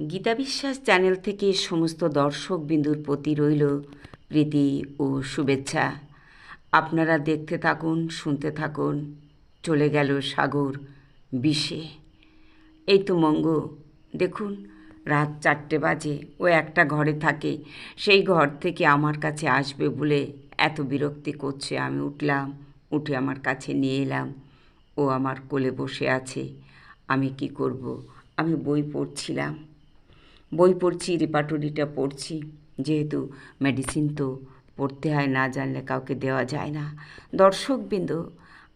গীতা বিশ্বাস চ্যানেল থেকে সমস্ত দর্শক বিন্দুর প্রতি রইল প্রীতি ও শুভেচ্ছা। আপনারা দেখতে থাকুন, শুনতে থাকুন, চলে গেল সাগর বিষে। এই তো মঙ্গ, দেখুন রাত চারটে বাজে, ও একটা ঘরে থাকে, সেই ঘর থেকে আমার কাছে আসবে বলে এত বিরক্তি করছে। আমি উঠলাম, উঠে আমার কাছে নিয়ে এলাম, ও আমার কোলে বসে আছে। আমি কি করব? আমি বই পড়ছিলাম। বই পড়ছি রেপার্টরিটা পড়ছি। যেহেতু মেডিসিন তো পড়তে হয়, না জানলে কাউকে দেওয়া যায় না। দর্শকবৃন্দ,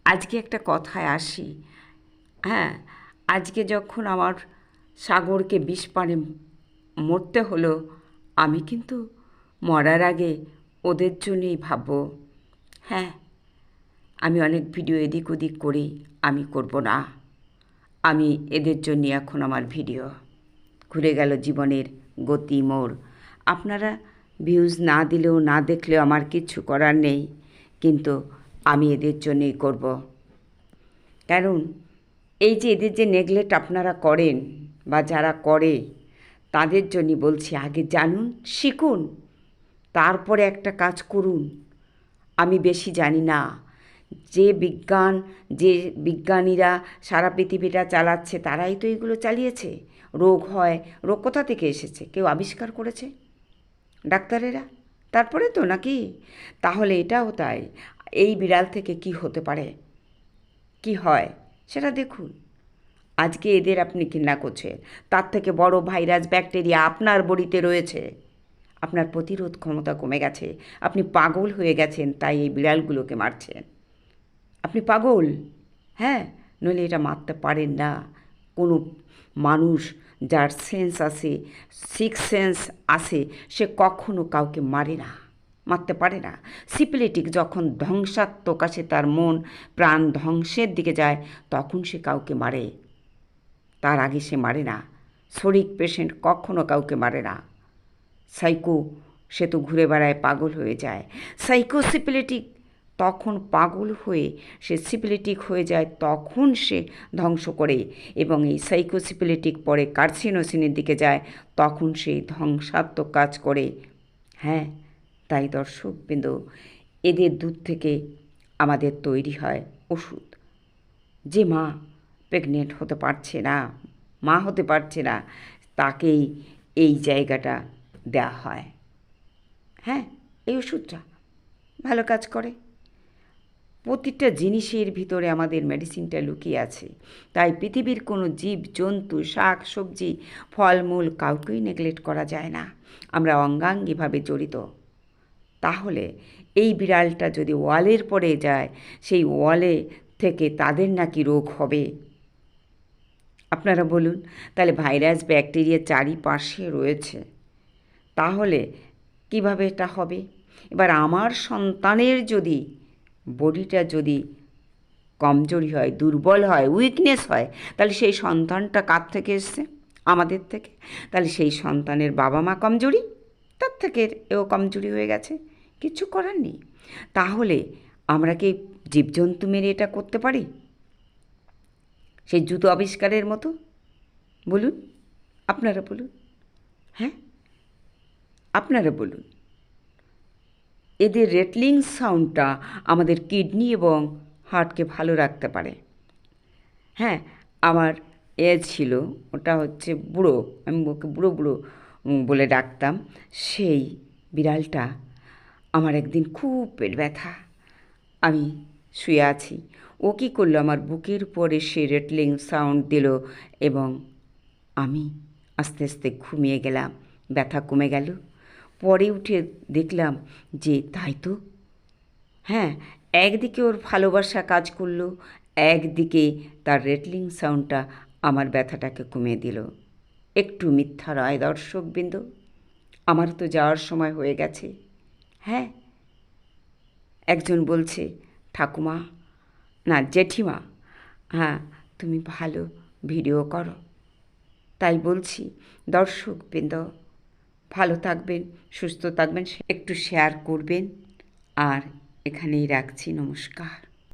আজকে একটা কথায় আসি। হ্যাঁ আজকে যখন আমার সাগরকে বিষ পানে মরতে হলো, আমি কিন্তু মরার আগে ওদের জন্যই ভাববো। হ্যাঁ আমি অনেক ভিডিও এদিক ওদিক করি, আমি করব না। আমি এদের জন্য এখন আমার ভিডিও ঘুরে গেল জীবনের গতি মোড়। আপনারা ভিউজ না দিলেও না দেখলেও আমার কিচ্ছু করার নেই, কিন্তু আমি এদের জন্যই করব। কারণ এই যে এদের যে নেগলেক্ট আপনারা করেন বা যারা করে, তাদের জন্যই বলছি আগে জানুন, শিখুন, তারপরে একটা কাজ করুন। আমি বেশি জানি না যে বিজ্ঞান, যে বিজ্ঞানীরা সারা পৃথিবীটা চালাচ্ছে, তারাই তো এগুলো চালিয়েছে। রোগ হয়, রোগ কোথা থেকে এসেছে? কেউ আবিষ্কার করেছে? ডাক্তারেরা? তারপরে তো নাকি? তাহলে এটাও তাই। এই বিড়াল থেকে কি হতে পারে? কি হয়? সেটা দেখুন। আজকে এদের আপনি ঘৃণা করছেন। তার থেকে বড় ভাইরাস ব্যাকটেরিয়া আপনার বডিতে রয়েছে। আপনার প্রতিরোধ ক্ষমতা কমে গেছে। আপনি পাগল হয়ে গেছেন, তাই এই বিড়ালগুলোকে মারছেন। আপনি পাগল? হ্যাঁ নইলে এটা মারতে পারেন না। কোনো মানুষ যার সেন্স আছে সিক্স সেন্স আছে, সে কখনো কাউকে মারে না, মারতে পারে না। সিপিলেটিক যখন ধ্বংসাত্মক আসে, তার মন, প্রাণ ধ্বংসের দিকে যায়, তখন সে কাউকে মারে। তার আগে সে মারে না। শরিক পেশেন্ট কখনো কাউকে মারে না। সাইকো সে তো ঘুরে বেড়ায়, পাগল হয়ে যায়। সাইকোসিপিলেটিক তখন পাগল হয়ে সে সিপিলেটিক হয়ে যায়, তখন সে ধ্বংস করে এবং এই সাইকোসিপিলেটিক পরে কার্সিনোসিনের দিকে যায়, তখন সে ধ্বংসাত্মক কাজ করে। হ্যাঁ তাই দর্শকবৃন্দ এদের দুধ থেকে আমাদের তৈরি হয় ওষুধ। যে মা প্রেগনেন্ট হতে পারছে না, মা হতে পারছে না, তাকেই এই জায়গাটা দেওয়া হয়। হ্যাঁ এই ওষুধটা ভালো কাজ করে। প্রতিটা জিনিসের ভিতরে আমাদের মেডিসিনটা লুকিয়ে আছে। তাই পৃথিবীর কোনো জীব, জন্তু, শাক, সবজি, ফলমূল কাউকেই নেগলেক্ট করা যায় না। আমরা অঙ্গাঙ্গিভাবে জড়িত। তাহলে এই বিড়ালটা যদি ওয়ালের পরে যায়, সেই ওয়ালে থেকে তাদের নাকি রোগ হবে? আপনারা বলুন, তাহলে ভাইরাস, ব্যাকটেরিয়া চারিপাশে রয়েছে। তাহলে কীভাবে এটা হবে? এবার আমার সন্তানের যদি বডিটা যদি কমজোরি হয়, দুর্বল হয় উইকনেস হয়, তাহলে সেই সন্তানটা কার থেকে এসছে? আমাদের থেকে। তাহলে সেই সন্তানের বাবা মা কমজোরি, তার থেকে এও কমজোরি হয়ে গেছে। কিছু করার নেই। তাহলে আমরা কি জীবজন্তু মেরে এটা করতে পারি? সেই জুতো আবিষ্কারের মতো? বলুন। আপনারা বলুন। হ্যাঁ? আপনারা বলুন। এদের রেটলিং সাউন্ডটা আমাদের কিডনি এবং হার্টকে ভালো রাখতে পারে। হ্যাঁ আমার এ ছিল, ওটা হচ্ছে বুড়ো, আমি ওকে বুড়ো বুড়ো বলে ডাকতাম। সেই বিড়ালটা আমার একদিন খুব পেট ব্যথা। আমি শুয়ে আছি। ও কী করল? আমার বুকের পরে সে রেটলিং সাউন্ড দিল এবং আমি আস্তে আস্তে ঘুমিয়ে গেলাম। ব্যথা কমে গেল। পরে উঠে দেখলাম যে তাই তো। হ্যাঁ একদিকে ওর ভালোবাসা কাজ করল, একদিকে তার রেটলিং সাউন্ডটা আমার ব্যথাটাকে কমিয়ে দিল। একটু মিথ্যা নয় দর্শকবৃন্দ, আমার তো যাওয়ার সময় হয়ে গেছে। হ্যাঁ একজন বলছে, ঠাকুমা, না, জেঠিমা হ্যাঁ তুমি ভালো ভিডিও করো। তাই বলছি দর্শক দর্শকবৃন্দ ভালো থাকবেন সুস্থ থাকবেন একটু শেয়ার করবেন। আর এখানেই রাখছি নমস্কার।